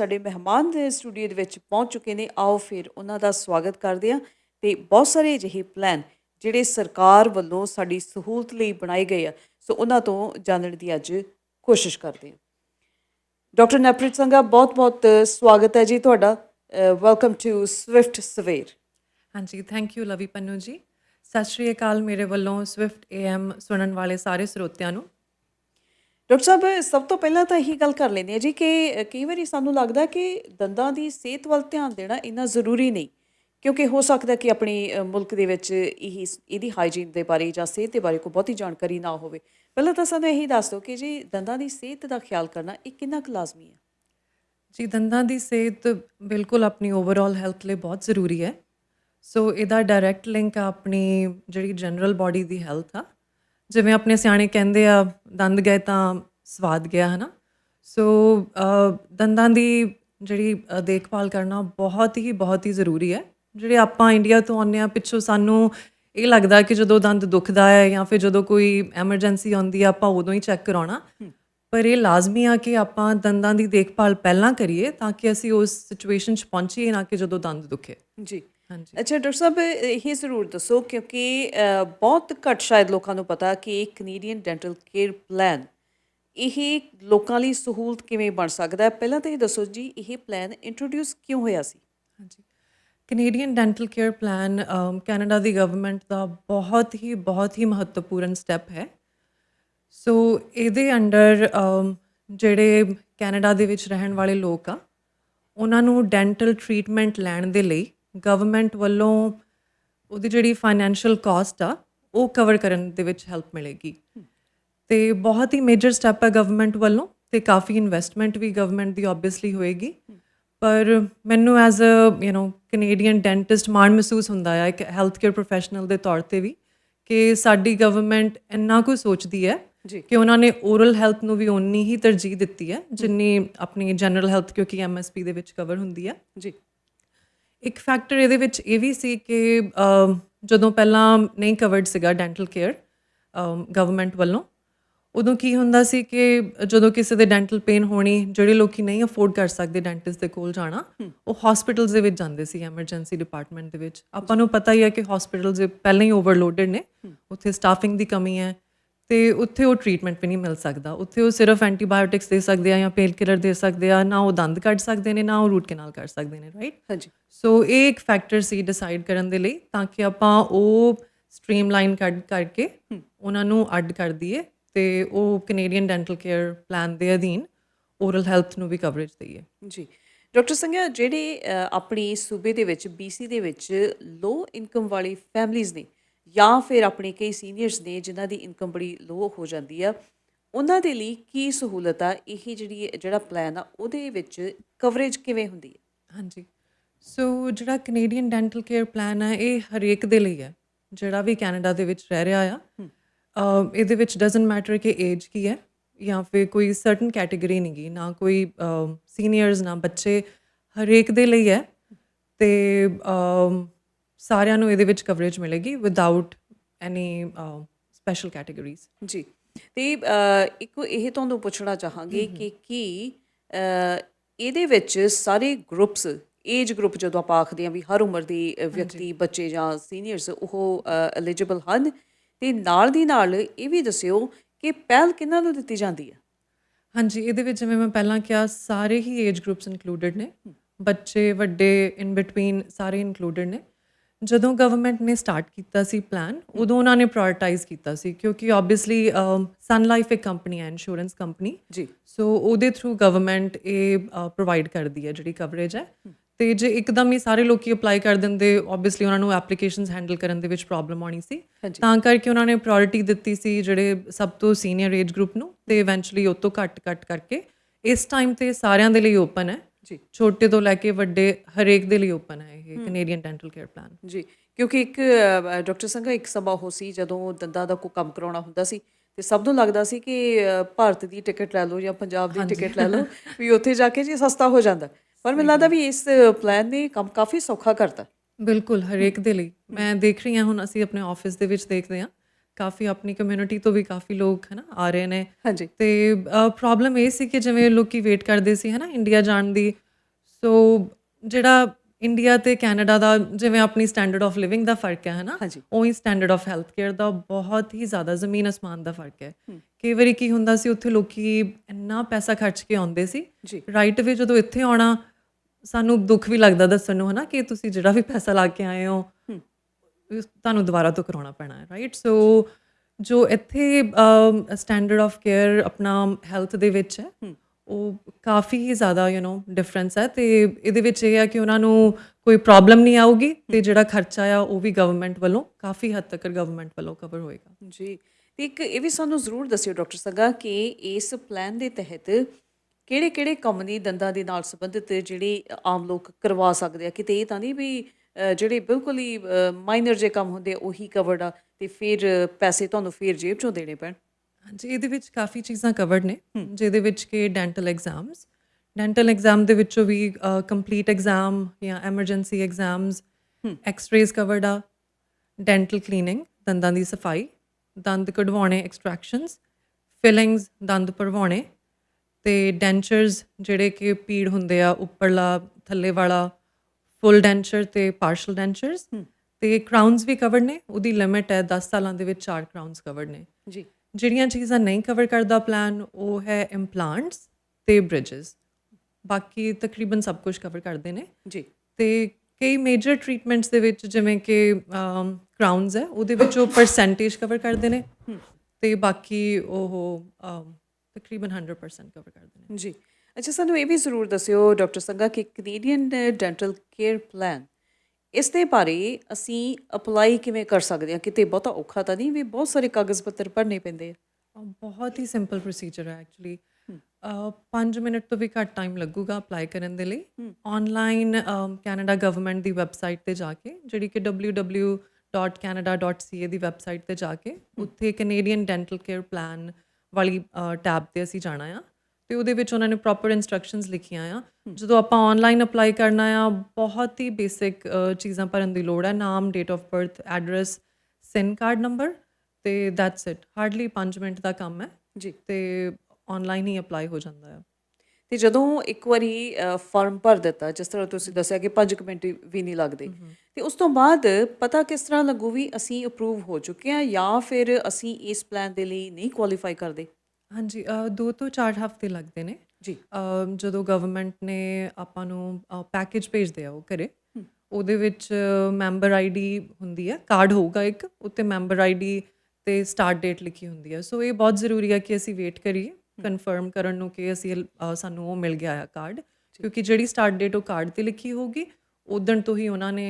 ਸਾਡੇ ਮਹਿਮਾਨ ਦੇ ਸਟੂਡੀਓ ਦੇ ਵਿੱਚ ਪਹੁੰਚ ਚੁੱਕੇ ਨੇ। ਆਓ ਫਿਰ ਉਹਨਾਂ ਦਾ ਸਵਾਗਤ ਕਰਦੇ ਹਾਂ ਤੇ ਬਹੁਤ ਸਾਰੇ ਅਜਿਹੇ ਪਲਾਨ ਜਿਹੜੇ ਸਰਕਾਰ ਵੱਲੋਂ ਸਾਡੀ ਸਹੂਲਤ ਲਈ ਬਣਾਏ ਗਏ ਆ। ਸੋ ਉਹਨਾਂ ਤੋਂ ਜਾਣਨ ਦੀ ਅੱਜ ਕੋਸ਼ਿਸ਼ ਕਰਦੇ ਹਾਂ। ਡਾਕਟਰ ਨਪ੍ਰੀਤ ਸੰਘਾ ਬਹੁਤ ਬਹੁਤ ਸਵਾਗਤ ਹੈ ਜੀ ਤੁਹਾਡਾ। ਵੈਲਕਮ ਟੂ ਸਵਿਫਟ ਸਵੇਰ ਹਾਂਜੀ ਥੈਂਕ ਯੂ ਲਵੀ ਪੰਨੂ ਜੀ। ਸਤਿ ਸ਼੍ਰੀ ਅਕਾਲ ਮੇਰੇ ਵੱਲੋਂ ਸਵਿਫਟ ਏਐਮ ਸੁਣਨ ਵਾਲੇ ਸਾਰੇ ਸਰੋਤਿਆਂ ਨੂੰ। ਡਾਕਟਰ ਸਾਹਿਬ, ਸਭ ਤੋਂ ਪਹਿਲਾਂ ਤਾਂ ਇਹੀ ਗੱਲ ਕਰ ਲੈਂਦੇ ਆ ਜੀ ਕਿ ਕਈ ਵਾਰੀ ਸਾਨੂੰ ਲੱਗਦਾ ਕਿ ਦੰਦਾਂ ਦੀ ਸਿਹਤ ਵੱਲ ਧਿਆਨ ਦੇਣਾ ਇੰਨਾ ਜ਼ਰੂਰੀ ਨਹੀਂ, ਕਿਉਂਕਿ ਹੋ ਸਕਦਾ ਕਿ ਆਪਣੀ ਮੁਲਕ ਦੇ ਵਿੱਚ ਇਹੀ ਇਹਦੀ ਹਾਈਜੀਨ ਦੇ ਬਾਰੇ ਜਾਂ ਸਿਹਤ ਦੇ ਬਾਰੇ ਕੋਈ ਬਹੁਤੀ ਜਾਣਕਾਰੀ ਨਾ ਹੋਵੇ। ਪਹਿਲਾਂ ਤਾਂ ਸਾਨੂੰ ਇਹੀ ਦੱਸ ਦਿਓ ਕਿ ਜੀ ਦੰਦਾਂ ਦੀ ਸਿਹਤ ਦਾ ਖਿਆਲ ਕਰਨਾ ਇਹ ਕਿੰਨਾ ਕੁ ਲਾਜ਼ਮੀ ਹੈ? ਜੀ, ਦੰਦਾਂ ਦੀ ਸਿਹਤ ਬਿਲਕੁਲ ਆਪਣੀ ਓਵਰਆਲ ਹੈਲਥ ਲਈ ਬਹੁਤ ਜ਼ਰੂਰੀ ਹੈ। ਸੋ ਇਹਦਾ ਡਾਇਰੈਕਟ ਲਿੰਕ ਆ ਆਪਣੀ ਜਿਹੜੀ ਜਨਰਲ ਬਾਡੀ ਦੀ ਹੈਲਥ ਆ। ਜਿਵੇਂ ਆਪਣੇ ਸਿਆਣੇ ਕਹਿੰਦੇ ਆ ਦੰਦ ਗਏ ਤਾਂ ਸਵਾਦ ਗਿਆ ਹਨਾ? ਸੋ ਅ, ਦੰਦਾਂ ਦੀ ਜਿਹੜੀ ਦੇਖਭਾਲ ਕਰਨਾ ਬਹੁਤ ਹੀ ਬਹੁਤ ਹੀ ਜ਼ਰੂਰੀ ਹੈ। ਜਿਹੜੇ ਆਪਾਂ ਇੰਡੀਆ ਤੋਂ ਆਉਂਦੇ ਆ ਪਿੱਛੋਂ ਸਾਨੂੰ ਇਹ ਲੱਗਦਾ ਕਿ ਜਦੋਂ ਦੰਦ ਦੁਖਦਾ ਹੈ ਜਾਂ ਫਿਰ ਜਦੋਂ ਕੋਈ ਐਮਰਜੈਂਸੀ ਆਉਂਦੀ ਆ ਆਪਾਂ ਉਦੋਂ ਹੀ ਚੈੱਕ ਕਰਾਉਣਾ। ਪਰ ਇਹ ਲਾਜ਼ਮੀ ਆ ਕਿ ਆਪਾਂ ਦੰਦਾਂ ਦੀ ਦੇਖਭਾਲ ਪਹਿਲਾਂ ਕਰੀਏ ਤਾਂ ਕਿ ਅਸੀਂ ਉਸ ਸਿਚੁਏਸ਼ਨ 'ਚ ਪਹੁੰਚੀਏ ਨਾ ਕਿ ਜਦੋਂ ਦੰਦ ਦੁਖੇ। ਜੀ। ਹਾਂਜੀ। ਅੱਛਾ ਡਾਕਟਰ ਸਾਹਿਬ ਇਹ ਜ਼ਰੂਰ ਦੱਸੋ ਕਿਉਂਕਿ ਬਹੁਤ ਘੱਟ ਸ਼ਾਇਦ ਲੋਕਾਂ ਨੂੰ ਪਤਾ ਕਿ ਕੈਨੇਡੀਅਨ ਡੈਂਟਲ ਕੇਅਰ ਪਲਾਨ ਇਹ ਲੋਕਾਂ ਲਈ ਸਹੂਲਤ ਕਿਵੇਂ ਬਣ ਸਕਦਾ ਹੈ? ਪਹਿਲਾਂ ਤਾਂ ਇਹ ਦੱਸੋ ਜੀ ਇਹ ਪਲਾਨ ਇੰਟਰੋਡਿਊਸ ਕਿਉਂ ਹੋਇਆ ਸੀ? ਹਾਂਜੀ। Canadian dental care plan Canada ਦੀ ਗਵਰਨਮੈਂਟ ਦਾ ਬਹੁਤ ਹੀ ਬਹੁਤ ਹੀ ਮਹੱਤਵਪੂਰਨ ਸਟੈਪ ਹੈ। ਸੋ ਇਹਦੇ ਅੰਡਰ ਜਿਹੜੇ ਕੈਨੇਡਾ ਦੇ ਵਿੱਚ ਰਹਿਣ ਵਾਲੇ ਲੋਕ ਆ ਉਹਨਾਂ ਨੂੰ ਡੈਂਟਲ ਟਰੀਟਮੈਂਟ ਲੈਣ ਦੇ ਲਈ ਗਵਰਨਮੈਂਟ ਵੱਲੋਂ ਉਹਦੀ ਜਿਹੜੀ ਫਾਈਨੈਂਸ਼ੀਅਲ ਕਾਸਟ ਆ ਉਹ ਕਵਰ ਕਰਨ ਦੇ ਵਿੱਚ ਹੈਲਪ ਮਿਲੇਗੀ। ਤੇ ਬਹੁਤ ਹੀ ਮੇਜਰ ਸਟੈਪ ਹੈ ਗਵਰਨਮੈਂਟ ਵੱਲੋਂ ਤੇ ਕਾਫੀ ਇਨਵੈਸਟਮੈਂਟ ਵੀ ਗਵਰਨਮੈਂਟ ਦੀ ਆਬਵੀਅਸਲੀ ਹੋਏਗੀ। ਪਰ ਮੈਨੂੰ as a you know Canadian dentist ਮਾਣ ਮਹਿਸੂਸ ਹੁੰਦਾ ਹੈ ਇੱਕ ਹੈਲਥ ਕੇਅਰ ਪ੍ਰੋਫੈਸ਼ਨਲ ਦੇ ਤੌਰ ਤੇ ਵੀ ਕਿ ਸਾਡੀ ਗਵਰਨਮੈਂਟ ਇੰਨਾ ਕੁ ਸੋਚਦੀ ਹੈ। ਕਿ ਉਹਨਾਂ ਨੇ ਓਰਲ ਹੈਲਥ ਨੂੰ ਵੀ ਓਨੀ ਹੀ ਤਰਜੀਹ ਦਿੱਤੀ ਹੈ ਜਿੰਨੀ ਆਪਣੀ ਜਨਰਲ ਹੈਲਥ ਕਿਉਂਕਿ ਐਮਐਸਪੀ ਦੇ ਵਿੱਚ ਕਵਰ ਹੁੰਦੀ ਹੈ। ਜੀ। ਇੱਕ ਫੈਕਟਰ ਇਹਦੇ ਵਿੱਚ ਇਹ ਵੀ ਸੀ ਕਿ ਜਦੋਂ ਪਹਿਲਾਂ ਨਹੀਂ ਕਵਰਡ ਸੀਗਾ ਡੈਂਟਲ ਕੇਅਰ ਗਵਰਨਮੈਂਟ ਵੱਲੋਂ ਉਦੋਂ ਕੀ ਹੁੰਦਾ ਸੀ ਕਿ ਜਦੋਂ ਕਿਸੇ ਦੇ ਡੈਂਟਲ ਪੇਨ ਹੋਣੀ ਜਿਹੜੇ ਲੋਕੀ ਨਹੀਂ ਅਫੋਰਡ ਕਰ ਸਕਦੇ ਡੈਂਟਿਸਟ ਦੇ ਕੋਲ ਜਾਣਾ ਉਹ ਹਸਪੀਟਲਸ ਦੇ ਵਿੱਚ ਜਾਂਦੇ ਸੀ ਐਮਰਜੈਂਸੀ ਡਿਪਾਰਟਮੈਂਟ ਦੇ ਵਿੱਚ। ਆਪਾਂ ਨੂੰ ਪਤਾ ਹੀ ਹੈ ਕਿ ਹਸਪੀਟਲਸ ਪਹਿਲਾਂ ਹੀ ਓਵਰਲੋਡਡ ਨੇ। ਉੱਥੇ ਸਟਾਫਿੰਗ ਦੀ ਕਮੀ ਹੈ ਤੇ ਉੱਥੇ ਉਹ ਟ੍ਰੀਟਮੈਂਟ ਵੀ ਨਹੀਂ ਮਿਲ ਸਕਦਾ। ਉੱਥੇ ਉਹ ਸਿਰਫ ਐਂਟੀਬਾਇਓਟਿਕਸ ਦੇ ਸਕਦੇ ਆ ਜਾਂ ਪੇਨ ਕਿਲਰ ਦੇ ਸਕਦੇ ਆ ਨਾ ਉਹ ਦੰਦ ਕੱਢ ਸਕਦੇ ਨੇ ਨਾ ਉਹ ਰੂਟ ਕੈਨਾਲ ਕਰ ਸਕਦੇ ਨੇ ਰਾਈਟ ਹਾਂਜੀ। ਸੋ ਇਹ ਇੱਕ ਫੈਕਟਰ ਸੀ ਡਿਸਾਈਡ ਕਰਨ ਦੇ ਲਈ ਤਾਂ ਕਿ ਆਪਾਂ ਉਹ ਸਟ੍ਰੀਮਲਾਈਨ ਕੱਢ ਕਰਕੇ ਉਹਨਾਂ ਨੂੰ ਅੱਡ ਕਰ ਦਈਏ ਤੇ ਉਹ ਕੈਨੇਡੀਅਨ ਡੈਂਟਲ ਕੇਅਰ ਪਲਾਨ ਦੇ ਅਧੀਨ ਓਰਲ ਹੈਲਥ ਨੂੰ ਵੀ ਕਵਰੇਜ ਦਈਏ। ਜੀ। ਡਾਕਟਰ ਸੰਘਿਆ ਜਿਹੜੇ ਆਪਣੀ ਸੂਬੇ ਦੇ ਵਿੱਚ ਬੀਸੀ ਦੇ ਵਿੱਚ ਲੋ ਇਨਕਮ ਵਾਲੀ ਫੈਮਲੀਆਂ ਨੇ ਜਾਂ ਫਿਰ ਆਪਣੇ ਕਈ ਸੀਨੀਅਰਸ ਨੇ ਜਿਨ੍ਹਾਂ ਦੀ ਇਨਕਮ ਬੜੀ ਲੋ ਹੋ ਜਾਂਦੀ ਆ ਉਹਨਾਂ ਦੇ ਲਈ ਕੀ ਸਹੂਲਤ ਆ? ਇਹ ਜਿਹੜੀ ਜਿਹੜਾ ਪਲਾਨ ਆ ਉਹਦੇ ਵਿੱਚ ਕਵਰੇਜ ਕਿਵੇਂ ਹੁੰਦੀ ਹੈ ਹਾਂਜੀ। ਸੋ ਜਿਹੜਾ ਕੈਨੇਡੀਅਨ ਡੈਂਟਲ ਕੇਅਰ ਪਲਾਨ ਹੈ ਇਹ ਹਰੇਕ ਦੇ ਲਈ ਹੈ ਜਿਹੜਾ ਵੀ ਕੈਨੇਡਾ ਦੇ ਵਿੱਚ ਰਹਿ ਰਿਹਾ ਆ। ਇਹਦੇ ਵਿੱਚ ਡਸਨਟ ਮੈਟਰ ਕਿ ਏਜ ਕੀ ਹੈ ਜਾਂ ਫਿਰ ਕੋਈ ਸਰਟਨ ਕੈਟਾਗਰੀ ਨਹੀਂ ਗੀ ਨਾ ਕੋਈ ਸੀਨੀਅਰਸ ਨਾ ਬੱਚੇ ਹਰੇਕ ਦੇ ਲਈ ਹੈ। ਤੇ ਸਾਰਿਆਂ ਨੂੰ ਇਹਦੇ ਵਿੱਚ ਕਵਰੇਜ ਮਿਲੇਗੀ ਵਿਦਆਊਟ ਐਨੀ ਸਪੈਸ਼ਲ ਕੈਟਾਗਰੀਜ਼ ਜੀ। ਤੇ ਇੱਕ ਇਹ ਤੁਹਾਨੂੰ ਪੁੱਛਣਾ ਚਾਹਾਂਗੇ ਕਿ ਕੀ ਇਹਦੇ ਵਿੱਚ ਸਾਰੇ ਗਰੁੱਪਸ ਏਜ ਗਰੁੱਪ ਜਦੋਂ ਆਪਾਂ ਆਖਦੇ ਹਾਂ ਵੀ ਹਰ ਉਮਰ ਦੇ ਵਿਅਕਤੀ ਬੱਚੇ ਜਾਂ ਸੀਨੀਅਰਸ ਉਹ ਐਲੀਜੀਬਲ ਹਨ ਤੇ ਨਾਲ ਦੀ ਨਾਲ ਇਹ ਵੀ ਦੱਸਿਓ ਕਿ ਪਹਿਲ ਕਿਹਨਾਂ ਨੂੰ ਦਿੱਤੀ ਜਾਂਦੀ ਹੈ? ਹਾਂਜੀ ਇਹਦੇ ਵਿੱਚ ਜਿਵੇਂ ਮੈਂ ਪਹਿਲਾਂ ਕਿਹਾ ਸਾਰੇ ਹੀ ਏਜ ਗਰੁੱਪਸ ਇਨਕਲੂਡਡ ਨੇ। ਬੱਚੇ ਵੱਡੇ ਇਨ ਬਿਟਵੀਨ ਸਾਰੇ ਇਨਕਲੂਡਡ ਨੇ। ਜਦੋਂ ਗਵਰਨਮੈਂਟ ਨੇ ਸਟਾਰਟ ਕੀਤਾ ਸੀ ਪਲਾਨ ਉਦੋਂ ਉਹਨਾਂ ਨੇ ਪ੍ਰਾਇੋਰਟਾਈਜ਼ ਕੀਤਾ ਸੀ ਕਿਉਂਕਿ ਆਬਵੀਅਸਲੀ ਸਨ ਲਾਈਫ ਇੱਕ ਕੰਪਨੀ ਹੈ ਇੰਸ਼ੋਰੈਂਸ ਕੰਪਨੀ ਜੀ। ਸੋ ਉਹਦੇ ਥਰੂ ਗਵਰਨਮੈਂਟ ਇਹ ਪ੍ਰੋਵਾਈਡ ਕਰਦੀ ਹੈ ਜਿਹੜੀ ਕਵਰੇਜ ਹੈ। ਤੇ ਜੇ ਇੱਕਦਮ ਹੀ ਸਾਰੇ ਲੋਕੀ ਅਪਲਾਈ ਕਰ ਦਿੰਦੇ ਆਬਵੀਅਸਲੀ ਉਹਨਾਂ ਨੂੰ ਐਪਲੀਕੇਸ਼ਨਸ ਹੈਂਡਲ ਕਰਨ ਦੇ ਵਿੱਚ ਪ੍ਰੋਬਲਮ ਆਉਣੀ ਸੀ। ਤਾਂ ਕਰਕੇ ਉਹਨਾਂ ਨੇ ਪ੍ਰਾਇੋਰਟੀ ਦਿੱਤੀ ਸੀ ਜਿਹੜੇ ਸਭ ਤੋਂ ਸੀਨੀਅਰ ਏਜ ਗਰੁੱਪ ਨੂੰ ਤੇ ਇਵੈਂਚੁਅਲੀ ਉਹ ਤੋਂ ਘੱਟ ਘੱਟ ਕਰਕੇ ਇਸ ਟਾਈਮ ਤੇ ਸਾਰਿਆਂ ਦੇ ਲਈ ਓਪਨ ਹੈ। ਜੀ। ਛੋਟੇ ਤੋਂ ਲੈ ਕੇ ਵੱਡੇ ਹਰੇਕ ਦੇ ਲਈ ਓਪਨ ਹੈ ਇਹ ਕੈਨੇਡੀਅਨ ਡੈਂਟਲ ਕੇਅਰ ਪਲਾਨ ਜੀ ਕਿਉਂਕਿ ਇੱਕ ਡਾਕਟਰ ਸੰਘਾ ਇੱਕ ਸਮਾਂ ਉਹ ਸੀ ਜਦੋਂ ਦੰਦਾਂ ਦਾ ਕੋਈ ਕੰਮ ਕਰਾਉਣਾ ਹੁੰਦਾ ਸੀ ਤੇ ਸਭ ਨੂੰ ਲੱਗਦਾ ਸੀ ਕਿ ਭਾਰਤ ਦੀ ਟਿਕਟ ਲੈ ਲਓ ਜਾਂ ਪੰਜਾਬ ਦੀ ਟਿਕਟ ਲੈ ਲਓ ਵੀ ਉੱਥੇ ਜਾ ਕੇ ਜੀ ਸਸਤਾ ਹੋ ਜਾਂਦਾ। ਪਰ ਮੈਨੂੰ ਲੱਗਦਾ ਵੀ ਇਸ ਪਲਾਨ ਨੇ ਕੰਮ ਕਾਫੀ ਸੌਖਾ ਕਰਤਾ। ਬਿਲਕੁਲ ਹਰੇਕ ਦੇ ਲਈ। ਮੈਂ ਦੇਖ ਰਹੀ ਹਾਂ ਹੁਣ ਅਸੀਂ ਆਪਣੇ ਆਫਿਸ ਦੇ ਵਿੱਚ ਦੇਖਦੇ ਹਾਂ। ਕਾਫੀ ਆਪਣੀ ਕਮਿਊਨਿਟੀ ਤੋਂ ਵੀ ਕਾਫੀ ਲੋਕ ਹਨਾ ਆ ਰਹੇ ਨੇ। ਹਾਂਜੀ। ਤੇ ਪ੍ਰੋਬਲਮ ਇਹ ਸੀ ਕਿ ਜਿਵੇਂ ਲੋਕੀ ਵੇਟ ਕਰਦੇ ਸੀ ਹਨਾ ਇੰਡੀਆ ਜਾਣ ਦੀ। ਸੋ ਜਿਹੜਾ ਇੰਡੀਆ ਤੇ ਕੈਨੇਡਾ ਦਾ ਜਿਵੇਂ ਆਪਣੀ ਸਟੈਂਡਰਡ ਆਫ ਲਿਵਿੰਗ ਦਾ ਫ਼ਰਕ ਹੈ ਹਨਾ। ਉਹੀ ਸਟੈਂਡਰਡ ਆਫ ਹੈਲਥ ਕੇਅਰ ਦਾ ਬਹੁਤ ਹੀ ਜ਼ਿਆਦਾ ਜ਼ਮੀਨ ਅਸਮਾਨ ਦਾ ਫ਼ਰਕ ਹੈ। ਕਈ ਵਾਰੀ ਕੀ ਹੁੰਦਾ ਸੀ ਉੱਥੇ ਲੋਕੀ ਇੰਨਾ ਪੈਸਾ ਖਰਚ ਕੇ ਆਉਂਦੇ ਸੀ ਰਾਈਟ ਵੇ ਜਦੋਂ ਇੱਥੇ ਆਉਣਾ ਸਾਨੂੰ ਦੁੱਖ ਵੀ ਲੱਗਦਾ ਦੱਸਣ ਨੂੰ ਹਨਾ ਕਿ ਤੁਸੀਂ ਜਿਹੜਾ ਵੀ ਪੈਸਾ ਲਾ ਕੇ ਆਏ ਹੋ। ਤੁਹਾਨੂੰ ਦੁਬਾਰਾ ਤੋਂ ਕਰਾਉਣਾ ਪੈਣਾ ਹੈ ਰਾਈਟ ਸੋ ਜੋ ਇੱਥੇ ਸਟੈਂਡਰਡ ਆਫ ਕੇਅਰ ਆਪਣਾ ਹੈਲਥ ਦੇ ਵਿੱਚ ਹੈ ਉਹ ਕਾਫੀ ਜ਼ਿਆਦਾ ਯੂ نو ਡਿਫਰੈਂਸ ਹੈ ਤੇ ਇਹਦੇ ਵਿੱਚ ਇਹ ਹੈ ਕਿ ਉਹਨਾਂ ਨੂੰ ਕੋਈ ਪ੍ਰੋਬਲਮ ਨਹੀਂ ਆਊਗੀ ਤੇ ਜਿਹੜਾ ਖਰਚਾ ਆ ਉਹ ਵੀ ਗਵਰਨਮੈਂਟ ਵੱਲੋਂ ਕਾਫੀ ਹੱਦ ਤੱਕ ਗਵਰਨਮੈਂਟ ਵੱਲੋਂ ਕਵਰ ਹੋਏਗਾ। ਜੀ ਤੇ ਇੱਕ ਇਹ ਵੀ ਸਾਨੂੰ ਜ਼ਰੂਰ ਦੱਸਿਓ ਡਾਕਟਰ ਸੰਗਾ ਕਿ ਇਸ ਪਲਾਨ ਦੇ ਤਹਿਤ ਕਿਹੜੇ-ਕਿਹੜੇ ਕੰਮ ਦੀ ਦੰਦਾਂ ਦੇ ਨਾਲ ਸੰਬੰਧਿਤ ਜਿਹੜੇ ਆਮ ਲੋਕ ਕਰਵਾ ਸਕਦੇ ਆ ਕਿਤੇ ਇਹ ਤਾਂ ਨਹੀਂ ਵੀ ਜਿਹੜੇ ਬਿਲਕੁਲ ਹੀ ਮਾਈਨਰ ਜੇ ਕੰਮ ਹੁੰਦੇ ਉਹੀ ਕਵਰਡ ਆ ਤੇ ਫਿਰ ਪੈਸੇ ਤੁਹਾਨੂੰ ਫਿਰ ਜੇਬ ਚੋਂ ਦੇਣੇ ਪੈਣ। ਹਾਂਜੀ ਇਹਦੇ ਵਿੱਚ ਕਾਫੀ ਚੀਜ਼ਾਂ ਕਵਰਡ ਨੇ ਜਿਹਦੇ ਵਿੱਚ ਕਿ ਡੈਂਟਲ ਐਗਜ਼ਾਮਸ ਡੈਂਟਲ ਐਗਜ਼ਾਮ ਦੇ ਵਿੱਚੋਂ ਵੀ ਕੰਪਲੀਟ ਐਗਜ਼ਾਮ ਜਾਂ emergency exams X rays covered ਆ ਡੈਂਟਲ ਕਲੀਨਿੰਗ ਦੰਦਾਂ ਦੀ ਸਫ਼ਾਈ ਦੰਦ ਕਢਵਾਉਣੇ ਐਕਸਟ੍ਰੈਕਸ਼ਨਸ ਫਿਲਿੰਗਸ ਦੰਦ ਭਰਵਾਉਣੇ ਤੇ ਡੈਂਚਰਸ ਜਿਹੜੇ ਕਿ ਪੀੜ ਹੁੰਦੇ ਆ ਉੱਪਰਲਾ ਥੱਲੇ ਵਾਲਾ ਫੁੱਲ ਡੈਂਚਰ ਤੇ ਪਾਰਸ਼ਲ ਡੈਂਚਰਸ ਤੇ ਕਰਾਊਨਸ ਵੀ ਕਵਰਡ ਨੇ ਉਹਦੀ ਲਿਮਿਟ ਹੈ 10 ਸਾਲਾਂ ਦੇ ਵਿੱਚ 4 ਕਰਾਊਨਸ ਕਵਰਡ ਨੇ। ਜੀ। ਜਿਹੜੀਆਂ ਚੀਜ਼ਾਂ ਨਹੀਂ ਕਵਰ ਕਰਦਾ ਪਲਾਨ ਉਹ ਹੈ ਇੰਪਲਾਂਟਸ ਤੇ ਬ੍ਰਿਜਸ ਬਾਕੀ ਤਕਰੀਬਨ ਸਭ ਕੁਝ ਕਵਰ ਕਰਦੇ ਨੇ। ਜੀ। ਤੇ ਕਈ ਮੇਜਰ ਟ੍ਰੀਟਮੈਂਟਸ ਦੇ ਵਿੱਚ ਜਿਵੇਂ ਕਿ ਕਰਾਊਨਸ ਹੈ ਉਹਦੇ ਵਿੱਚ ਉਹ ਪਰਸੈਂਟੇਜ ਕਵਰ ਕਰਦੇ ਨੇ। ਤੇ ਬਾਕੀ ਉਹ ਤਕਰੀਬਨ 100% ਕਵਰ ਕਰਦੇ ਨੇ। ਜੀ। ਅੱਛਾ ਸਾਨੂੰ ਇਹ ਵੀ ਜ਼ਰੂਰ ਦੱਸਿਓ ਡਾਕਟਰ ਸੰਗਾ ਕਿ ਕੈਨੇਡੀਅਨ ਡੈਂਟਲ ਕੇਅਰ ਪਲਾਨ ਇਸ ਦੇ ਬਾਰੇ ਅਸੀਂ ਅਪਲਾਈ ਕਿਵੇਂ ਕਰ ਸਕਦੇ ਹਾਂ? ਕਿਤੇ ਬਹੁਤਾ ਔਖਾ ਤਾਂ ਨਹੀਂ ਵੀ ਬਹੁਤ ਸਾਰੇ ਕਾਗਜ਼ ਪੱਤਰ ਭਰਨੇ ਪੈਂਦੇ ਆ? ਬਹੁਤ ਹੀ ਸਿੰਪਲ ਪ੍ਰੋਸੀਜਰ ਹੈ ਐਕਚੁਅਲੀ 5 ਮਿੰਟ ਤੋਂ ਵੀ ਘੱਟ ਟਾਈਮ ਲੱਗੂਗਾ ਅਪਲਾਈ ਕਰਨ ਦੇ ਲਈ। ਆਨਲਾਈਨ ਕੈਨੇਡਾ ਗਵਰਨਮੈਂਟ ਦੀ ਵੈਬਸਾਈਟ ਤੇ ਜਾ ਕੇ ਜਿਹੜੀ ਕਿ www.canada.ca ਦੀ ਵੈਬਸਾਈਟ ਤੇ ਜਾ ਕੇ ਉੱਥੇ ਕੈਨੇਡੀਅਨ ਡੈਂਟਲ ਕੇਅਰ ਪਲਾਨ ਵਾਲੀ ਟੈਬ ਤੇ ਅਸੀਂ ਜਾਣਾ ਆ। ਤੇ ਉਹਦੇ ਵਿੱਚ ਉਹਨਾਂ ਨੇ ਪ੍ਰੋਪਰ ਇਨਸਟਰਕਸ਼ਨਸ ਲਿਖੀਆਂ ਆ। ਜਦੋਂ ਆਪਾਂ ਆਨਲਾਈਨ ਅਪਲਾਈ ਕਰਨਾ ਆ ਬਹੁਤ ਹੀ ਬੇਸਿਕ ਚੀਜ਼ਾਂ ਭਰਨ ਦੀ ਲੋੜ ਹੈ ਨਾਮ date of birth address SIN card number ਤੇ ਦੈਟਸ ਇਟ ਹਾਰਡਲੀ 5 ਮਿੰਟ ਦਾ ਕੰਮ ਹੈ ਜੀ। ਤੇ ਆਨਲਾਈਨ ਹੀ ਅਪਲਾਈ ਹੋ ਜਾਂਦਾ ਹੈ ਤੇ ਜਦੋਂ ਇੱਕ ਵਾਰੀ ਫਾਰਮ ਭਰ ਦਿੱਤਾ ਜਿਸ ਤਰ੍ਹਾਂ ਤੁਸੀਂ ਦੱਸਿਆ ਕਿ 5 ਮਿੰਟ ਵੀ ਨਹੀਂ ਲੱਗਦੇ ਤੇ ਉਸ ਤੋਂ ਬਾਅਦ ਪਤਾ ਕਿਸ ਤਰ੍ਹਾਂ ਲੱਗੂ ਵੀ ਅਸੀਂ ਅਪਰੂਵ ਹੋ ਚੁੱਕੇ ਹਾਂ ਜਾਂ ਫਿਰ ਅਸੀਂ ਇਸ ਪਲਾਨ ਦੇ ਲਈ ਨਹੀਂ ਕੁਆਲੀਫਾਈ ਕਰਦੇ? ਹਾਂਜੀ 2 ਤੋਂ 4 ਹਫ਼ਤੇ ਲੱਗਦੇ ਨੇ। ਜੀ। ਜਦੋਂ ਗਵਰਨਮੈਂਟ ਨੇ ਆਪਾਂ ਨੂੰ ਪੈਕੇਜ ਭੇਜਦੇ ਆ ਉਹ ਘਰੇ ਉਹਦੇ ਵਿੱਚ ਮੈਂਬਰ ਆਈਡੀ ਹੁੰਦੀ ਹੈ ਕਾਰਡ ਹੋਊਗਾ ਇੱਕ ਉੱਤੇ ਮੈਂਬਰ ਆਈਡੀ ਤੇ ਸਟਾਰਟ ਡੇਟ ਲਿਖੀ ਹੁੰਦੀ ਹੈ ਸੋ ਇਹ ਬਹੁਤ ਜ਼ਰੂਰੀ ਹੈ ਕਿ ਅਸੀਂ ਵੇਟ ਕਰੀਏ ਕਨਫਰਮ ਕਰਨ ਨੂੰ ਕਿ ਅਸੀਂ ਅ, ਸਾਨੂੰ ਉਹ ਮਿਲ ਗਿਆ ਆ ਕਾਰਡ ਕਿਉਂਕਿ ਜਿਹੜੀ ਸਟਾਰਟ ਡੇਟ ਉਹ ਕਾਰਡ ਤੇ ਲਿਖੀ ਹੋਊਗੀ ਉਦੋਂ ਤੋਂ ਹੀ ਉਹਨਾਂ ਨੇ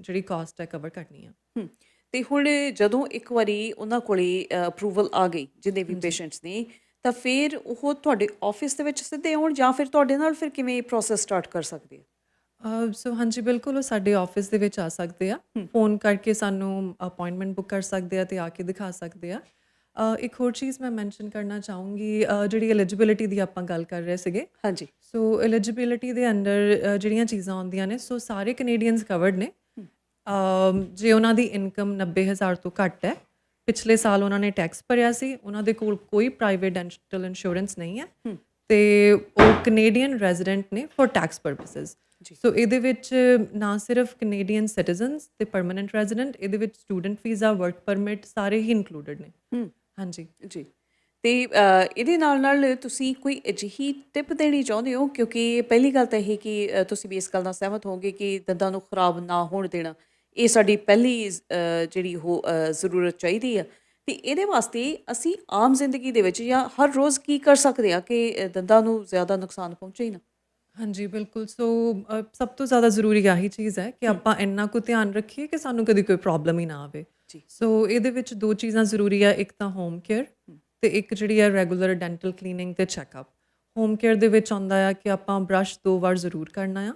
ਜਿਹੜੀ ਕਾਸਟ ਹੈ ਕਵਰ ਕਰਨੀ ਆ। ਹਮ, ਤੇ ਹੁਣ ਜਦੋਂ ਇੱਕ ਵਾਰੀ ਉਹਨਾਂ ਕੋਲੇ ਅਪਰੂਵਲ ਆ ਗਈ ਜਿੰਨੇ ਵੀ ਪੇਸ਼ੈਂਟਸ ਨੇ ਤਾਂ ਫਿਰ ਉਹ ਤੁਹਾਡੇ ਆਫਿਸ ਦੇ ਵਿੱਚ ਸਿੱਧੇ ਆਉਣ ਜਾਂ ਫਿਰ ਤੁਹਾਡੇ ਨਾਲ ਫਿਰ ਕਿਵੇਂ ਪ੍ਰੋਸੈਸ ਸਟਾਰਟ ਕਰ ਸਕਦੇ ਆ? ਸੋ ਹਾਂਜੀ ਬਿਲਕੁਲ ਉਹ ਸਾਡੇ ਆਫਿਸ ਦੇ ਵਿੱਚ ਆ ਸਕਦੇ ਆ। ਫੋਨ ਕਰਕੇ ਸਾਨੂੰ ਅਪਾਇੰਟਮੈਂਟ ਬੁੱਕ ਕਰ ਸਕਦੇ ਆ ਤੇ ਆ ਕੇ ਦਿਖਾ ਸਕਦੇ ਆ। ਇੱਕ ਹੋਰ ਚੀਜ਼ ਮੈਂ ਮੈਂਸ਼ਨ ਕਰਨਾ ਚਾਹੂੰਗੀ ਜਿਹੜੀ ਐਲੀਜੀਬਿਲਿਟੀ ਦੀ ਆਪਾਂ ਗੱਲ ਕਰ ਰਹੇ ਸੀਗੇ। ਹਾਂਜੀ। ਸੋ ਐਲੀਜੀਬਿਲਿਟੀ ਦੇ ਅੰਡਰ ਜਿਹੜੀਆਂ ਚੀਜ਼ਾਂ ਆਉਂਦੀਆਂ ਨੇ ਸੋ ਸਾਰੇ ਕੈਨੇਡੀਅਨਸ ਕਵਰਡ ਨੇ। ਜੇ ਉਹਨਾਂ ਦੀ ਇਨਕਮ 90000 ਤੋਂ ਘੱਟ ਹੈ ਪਿਛਲੇ ਸਾਲ ਉਹਨਾਂ ਨੇ ਟੈਕਸ ਭਰਿਆ ਸੀ ਉਹਨਾਂ ਦੇ ਕੋਲ ਕੋਈ ਪ੍ਰਾਈਵੇਟ ਡੈਂਟਲ ਇੰਸ਼ੋਰੈਂਸ ਨਹੀਂ ਹੈ ਤੇ ਉਹ ਕੈਨੇਡੀਅਨ ਰੈਜ਼ੀਡੈਂਟ ਨੇ ਫॉर ਟੈਕਸ ਪਰਪਸਸ ਸੋ ਇਹਦੇ ਵਿੱਚ ਨਾ ਸਿਰਫ ਕੈਨੇਡੀਅਨ ਸਿਟੀਜ਼ਨਸ ਤੇ ਪਰਮਨੈਂਟ ਰੈਜ਼ੀਡੈਂਟ ਇਹਦੇ ਵਿੱਚ ਸਟੂਡੈਂਟ ਵੀਜ਼ਾ ਵਰਕ ਪਰਮਿਟ ਸਾਰੇ ਹੀ ਇਨਕਲੂਡਡ ਨੇ। ਹਾਂਜੀ। ਜੀ। ਤੇ ਇਹਦੇ ਨਾਲ ਨਾਲ ਤੁਸੀਂ ਕੋਈ ਅਜਿਹੀ ਟਿਪ ਦੇਣੀ ਚਾਹੁੰਦੇ ਹੋ? ਕਿਉਂਕਿ ਪਹਿਲੀ ਗੱਲ ਤਾਂ ਇਹ ਕਿ ਤੁਸੀਂ ਵੀ ਇਸ ਗੱਲ ਨਾਲ ਸਹਿਮਤ ਹੋਵੋਗੇ ਕਿ ਦੰਦਾਂ ਨੂੰ ਖਰਾਬ ਨਾ ਹੋਣ ਦੇਣਾ। ਇਹ ਸਾਡੀ ਪਹਿਲੀ ਜਿਹੜੀ ਉਹ ਜ਼ਰੂਰਤ ਚਾਹੀਦੀ ਆ। ਤੇ ਇਹਦੇ ਵਾਸਤੇ ਅਸੀਂ ਆਮ ਜ਼ਿੰਦਗੀ ਦੇ ਵਿੱਚ ਜਾਂ ਹਰ ਰੋਜ਼ ਕੀ ਕਰ ਸਕਦੇ ਆ ਕਿ ਦੰਦਾਂ ਨੂੰ ਜ਼ਿਆਦਾ ਨੁਕਸਾਨ ਪਹੁੰਚੇ ਹੀ ਨਾ? ਹਾਂਜੀ ਬਿਲਕੁਲ। ਸੋ ਸਭ ਤੋਂ ਜ਼ਿਆਦਾ ਜ਼ਰੂਰੀ ਆਹੀ ਚੀਜ਼ ਹੈ ਕਿ ਆਪਾਂ ਇੰਨਾ ਕੁ ਧਿਆਨ ਰੱਖੀਏ ਕਿ ਸਾਨੂੰ ਕਦੀ ਕੋਈ ਪ੍ਰੋਬਲਮ ਹੀ ਨਾ ਆਵੇ। ਸੋ ਇਹਦੇ ਵਿੱਚ ਦੋ ਚੀਜ਼ਾਂ ਜ਼ਰੂਰੀ ਆ। ਇੱਕ ਤਾਂ ਹੋਮ ਕੇਅਰ ਤੇ ਇੱਕ ਜਿਹੜੀ ਹੈ ਰੈਗੂਲਰ ਡੈਂਟਲ ਕਲੀਨਿੰਗ ਤੇ ਚੈੱਕਅਪ ਹੋਮ ਕੇਅਰ ਦੇ ਵਿੱਚ ਆਉਂਦਾ ਆ ਕਿ ਆਪਾਂ ਬ੍ਰਸ਼ ਦੋ ਵਾਰ ਜ਼ਰੂਰ ਕਰਨਾ ਆ।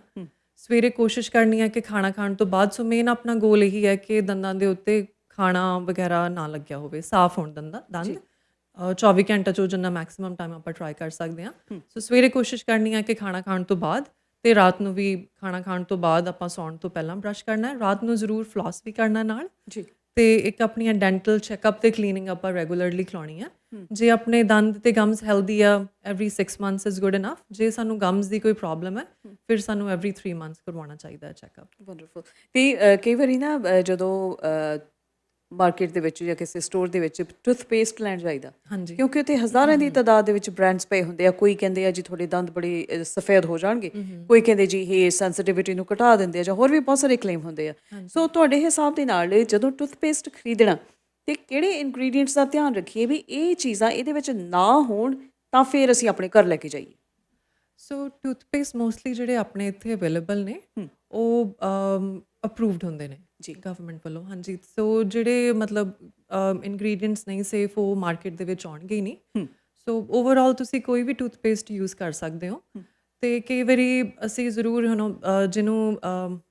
ਸਵੇਰੇ ਕੋਸ਼ਿਸ਼ ਕਰਨੀ ਹੈ ਕਿ ਖਾਣਾ ਖਾਣ ਤੋਂ ਬਾਅਦ ਸੋ ਮੇਨ ਆਪਣਾ ਗੋਲ ਇਹੀ ਹੈ ਕਿ ਦੰਦਾਂ ਦੇ ਉੱਤੇ ਖਾਣਾ ਵਗੈਰਾ ਨਾ ਲੱਗਿਆ ਹੋਵੇ ਸਾਫ਼ ਹੋਣ ਦੰਦਾਂ ਦੰਦ। ਅ, 24 ਘੰਟੇ ਚੋਂ ਜਿੰਨਾ ਮੈਕਸਿਮਮ ਟਾਈਮ ਆਪਾਂ ਟਰਾਈ ਕਰ ਸਕਦੇ ਹਾਂ। ਸੋ ਸਵੇਰੇ ਕੋਸ਼ਿਸ਼ ਕਰਨੀ ਹੈ ਕਿ ਖਾਣਾ ਖਾਣ ਤੋਂ ਬਾਅਦ ਤੇ ਰਾਤ ਨੂੰ ਵੀ ਖਾਣਾ ਖਾਣ ਤੋਂ ਬਾਅਦ ਆਪਾਂ ਸੌਣ ਤੋਂ ਪਹਿਲਾਂ ਬ੍ਰਸ਼ ਕਰਨਾ ਹੈ। ਰਾਤ ਨੂੰ ਜ਼ਰੂਰ ਫਲਾਸ ਵੀ ਕਰਨਾ ਨਾਲ। ਜੀ। ਤੇ ਇੱਕ ਆਪਣੀਆਂ ਡੈਂਟਲ ਚੈੱਕਅਪ ਤੇ ਕਲੀਨਿੰਗ ਆਪਾਂ ਰੈਗੂਲਰਲੀ ਕਰਾਉਣੀ ਆ। ਜੇ ਆਪਣੇ ਦੰਦ ਤੇ ਗਮਸ ਹੈਲਦੀ ਆ every 6 months is good enough ਜੇ ਸਾਨੂੰ ਗਮਸ ਦੀ ਕੋਈ ਪ੍ਰੋਬਲਮ ਹੈ। ਫਿਰ ਸਾਨੂੰ ਐਵਰੀ 3 ਮੰਥਸ ਕਰਵਾਉਣਾ ਚਾਹੀਦਾ ਹੈ ਚੈੱਕਅਪ ਵੰਡਰਫੁਲ ਤੇ ਕਈ ਵਾਰੀ ਨਾ ਜਦੋਂ ਮਾਰਕੀਟ ਦੇ ਵਿੱਚ ਜਾਂ ਕਿਸੇ ਸਟੋਰ ਦੇ ਵਿੱਚ ਟੂਥਪੇਸਟ ਲੈਣ ਜਾਈਦਾ। ਹਾਂਜੀ। ਕਿਉਂਕਿ ਉੱਥੇ ਹਜ਼ਾਰਾਂ ਦੀ ਤਾਦਾਦ ਦੇ ਵਿੱਚ ਬ੍ਰਾਂਡਸ ਪਏ ਹੁੰਦੇ ਆ। ਕੋਈ ਕਹਿੰਦੇ ਆ ਜੀ ਤੁਹਾਡੇ ਦੰਦ ਬੜੇ ਸਫੈਦ ਹੋ ਜਾਣਗੇ। ਕੋਈ ਕਹਿੰਦੇ ਜੀ ਇਹ ਸੈਂਸਿਟਿਵਿਟੀ ਨੂੰ ਘਟਾ ਦਿੰਦੇ ਆ ਜਾਂ ਹੋਰ ਵੀ ਬਹੁਤ ਸਾਰੇ ਕਲੇਮ ਹੁੰਦੇ ਆ। ਸੋ ਤੁਹਾਡੇ ਹਿਸਾਬ ਦੇ ਨਾਲ ਜਦੋਂ ਟੂਥਪੇਸਟ ਖਰੀਦਣਾ ਤੇ ਕਿਹੜੇ ਇੰਗਰੀਡੀਐਂਟਸ ਦਾ ਧਿਆਨ ਰੱਖੀਏ ਵੀ ਇਹ ਚੀਜ਼ਾਂ ਇਹਦੇ ਵਿੱਚ ਨਾ ਹੋਣ ਤਾਂ ਫਿਰ ਅਸੀਂ ਆਪਣੇ ਘਰ ਲੈ ਕੇ ਜਾਈਏ। ਸੋ ਟੂਥਪੇਸਟ ਮੋਸਟਲੀ ਜਿਹੜੇ ਆਪਣੇ ਇੱਥੇ ਅਵੇਲੇਬਲ ਨੇ ਉਹ ਅਪਰੂਵਡ ਹੁੰਦੇ ਨੇ ਜੀ। ਗਵਰਨਮੈਂਟ ਵੱਲੋਂ। ਹਾਂਜੀ ਸੋ ਜਿਹੜੇ ਮਤਲਬ ਇਨਗਰੀਡੀਐਂਟਸ ਨਹੀਂ ਸੇਫ ਉਹ ਮਾਰਕੀਟ ਦੇ ਵਿੱਚ ਆਉਣਗੇ ਹੀ ਨਹੀਂ। ਸੋ ਓਵਰਆਲ ਤੁਸੀਂ ਕੋਈ ਵੀ ਟੂਥਪੇਸਟ ਯੂਜ਼ ਕਰ ਸਕਦੇ ਹੋ। ਤੇ ਕਈ ਵਾਰੀ ਅਸੀਂ ਜ਼ਰੂਰ ਹਨੋ ਜਿਹਨੂੰ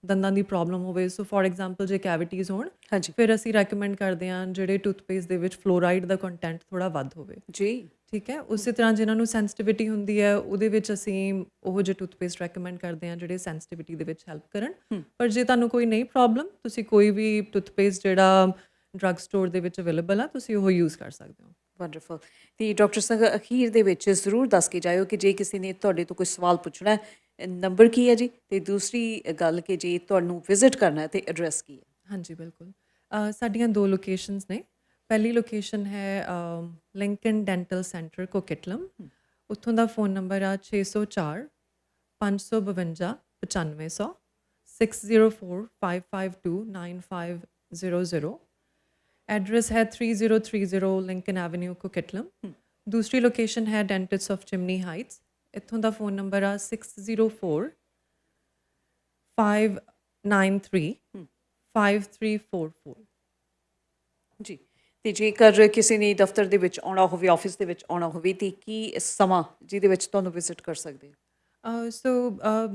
ਦੰਦਾਂ ਦੀ ਪ੍ਰੋਬਲਮ ਹੋਵੇ ਸੋ ਫੋਰ ਐਗਜ਼ਾਮਪਲ ਜੇ ਕੈਵਿਟੀਜ਼ ਹੋਣ ਹਾਂਜੀ। ਫਿਰ ਅਸੀਂ ਰეკਮੈਂਡ ਕਰਦੇ ਹਾਂ ਜਿਹੜੇ ਟੂਥਪੇਸਟ ਦੇ ਵਿੱਚ ਫਲੋਰਾਈਡ ਦਾ ਕੰਟੈਂਟ ਥੋੜਾ ਵੱਧ ਹੋਵੇ। ਜੀ। ਠੀਕ ਹੈ? ਉਸੇ ਤਰ੍ਹਾਂ ਜਿਨ੍ਹਾਂ ਨੂੰ ਸੈਂਸਿਟੀਵਿਟੀ ਹੁੰਦੀ ਹੈ ਉਹਦੇ ਵਿੱਚ ਅਸੀਂ ਉਹ ਜਿਹੇ ਟੂਥਪੇਸਟ ਰეკਮੈਂਡ ਕਰਦੇ ਹਾਂ ਜਿਹੜੇ ਸੈਂਸਿਟੀਵਿਟੀ ਦੇ ਵਿੱਚ ਹੈਲਪ ਕਰਨ। ਪਰ ਜੇ ਤੁਹਾਨੂੰ ਕੋਈ ਨਹੀਂ ਪ੍ਰੋਬਲਮ ਤੁਸੀਂ ਕੋਈ ਵੀ ਟੂਥਪੇਸਟ ਜਿਹੜਾ ਡਰੱਗ ਸਟੋਰ ਦੇ ਵਿੱਚ ਅਵੇਲੇਬਲ ਆ ਤੁਸੀਂ ਉਹ ਯੂਜ਼ ਕਰ ਸਕਦੇ ਹੋ। ਵੰਡਰਫੁਲ ਤੇ ਡਾਕਟਰ ਸਿੰਘ ਅਖੀਰ ਦੇ ਵਿੱਚ ਜ਼ਰੂਰ ਦੱਸ ਕੇ ਜਾਇਓ ਕਿ ਜੇ ਕਿਸੇ ਨੇ ਤੁਹਾਡੇ ਤੋਂ ਕੋਈ ਸਵਾਲ ਪੁੱਛਣਾ ਹੈ ਨੰਬਰ ਕੀ ਹੈ ਜੀ? ਤੇ ਦੂਸਰੀ ਗੱਲ ਕਿ ਜੇ ਤੁਹਾਨੂੰ ਵਿਜ਼ਿਟ ਕਰਨਾ ਹੈ ਤੇ ਐਡਰੈਸ ਕੀ ਹੈ? ਹਾਂਜੀ ਬਿਲਕੁਲ। ਸਾਡੀਆਂ ਦੋ ਲੋਕੇਸ਼ਨਸ ਨੇ। ਪਹਿਲੀ ਲੋਕੇਸ਼ਨ ਹੈ ਲਿੰਕਨ ਡੈਂਟਲ ਸੈਂਟਰ ਕੋਕਿਟਲਮ। ਉੱਥੋਂ ਦਾ ਫੋਨ ਨੰਬਰ ਆ 604 552 9500 6045529500 ਐਡਰੈਸ ਹੈ 3030 ਲਿੰਕਨ ਐਵਨਿਊ ਕੋਕਿਟਲਮ ਦੂਸਰੀ ਲੋਕੇਸ਼ਨ ਹੈ ਡੈਂਟਿਸਟ ਆਫ ਚਿਮਨੀ ਹਾਈਟਸ ਇੱਥੋਂ ਦਾ ਫੋਨ ਨੰਬਰ ਆ 604 593 5344 ਜੀ ਤੇ ਜੇਕਰ ਕਿਸੇ ਨੇ ਦਫ਼ਤਰ ਦੇ ਵਿੱਚ ਆਉਣਾ ਹੋਵੇ ਆਫਿਸ ਦੇ ਵਿੱਚ ਆਉਣਾ ਹੋਵੇ ਤੇ ਕੀ ਸਮਾਂ ਜਿਹਦੇ ਵਿੱਚ ਤੁਹਾਨੂੰ ਵਿਜ਼ਿਟ ਕਰ ਸਕਦੇ ਸੋ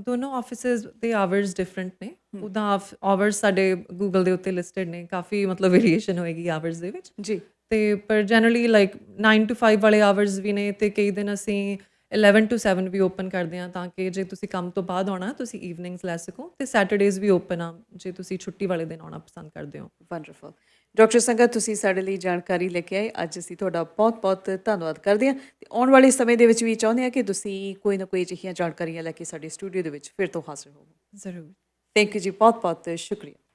ਦੋਨੋਂ ਆਫਿਸਸ ਦੇ ਆਵਰਸ ਡਿਫਰੈਂਟ ਨੇ। ਉਹਦਾ ਆਵਰਸ ਸਾਡੇ ਗੂਗਲ ਦੇ ਉੱਤੇ ਲਿਸਟਡ ਨੇ। ਕਾਫੀ ਮਤਲਬ ਵੇਰੀਏਸ਼ਨ ਹੋਏਗੀ ਆਵਰਸ ਦੇ ਵਿੱਚ। ਜੀ। ਤੇ ਪਰ ਜਨਰਲੀ ਲਾਈਕ 9 ਟੂ 5 ਵਾਲੇ ਆਵਰਸ ਵੀ ਨੇ ਤੇ ਕਈ ਦਿਨ ਅਸੀਂ 11 ਟੂ 7 ਵੀ ਓਪਨ ਕਰਦੇ ਹਾਂ ਤਾਂ ਕਿ ਜੇ ਤੁਸੀਂ ਕੰਮ ਤੋਂ ਬਾਅਦ ਆਉਣਾ ਤੁਸੀਂ ਈਵਨਿੰਗਸ ਲੈ ਸਕੋ। ਤੇ ਸੈਟਰਡੇਜ਼ ਵੀ ਓਪਨ ਆ ਜੇ ਤੁਸੀਂ ਛੁੱਟੀ ਵਾਲੇ ਦਿਨ ਆਉਣਾ ਪਸੰਦ ਕਰਦੇ ਹੋ। ਵੰਡਰਫੁਲ ਡਾਕਟਰ ਸੰਗਤ ਤੁਸੀਂ ਸਾਡੇ ਲਈ ਜਾਣਕਾਰੀ ਲੈ ਕੇ ਆਏ। ਅੱਜ ਅਸੀਂ ਤੁਹਾਡਾ ਬਹੁਤ-ਬਹੁਤ ਧੰਨਵਾਦ ਕਰਦੇ ਹਾਂ। ਤੇ ਆਉਣ ਵਾਲੇ ਸਮੇਂ ਦੇ ਵਿੱਚ ਵੀ ਚਾਹੁੰਦੇ ਹਾਂ ਕਿ ਤੁਸੀਂ ਕੋਈ ਨਾ ਕੋਈ ਅਜਿਹੀਆਂ ਜਾਣਕਾਰੀਆਂ ਲੈ ਕੇ ਸਾਡੇ ਸਟੂਡੀਓ ਦੇ ਵਿੱਚ ਫਿਰ ਤੋਂ ਹਾਜ਼ਰ ਹੋਵੋ। ਜ਼ਰੂਰ। ਥੈਂਕ ਯੂ ਜੀ ਬਹੁਤ-ਬਹੁਤ ਸ਼ੁਕਰੀਆ।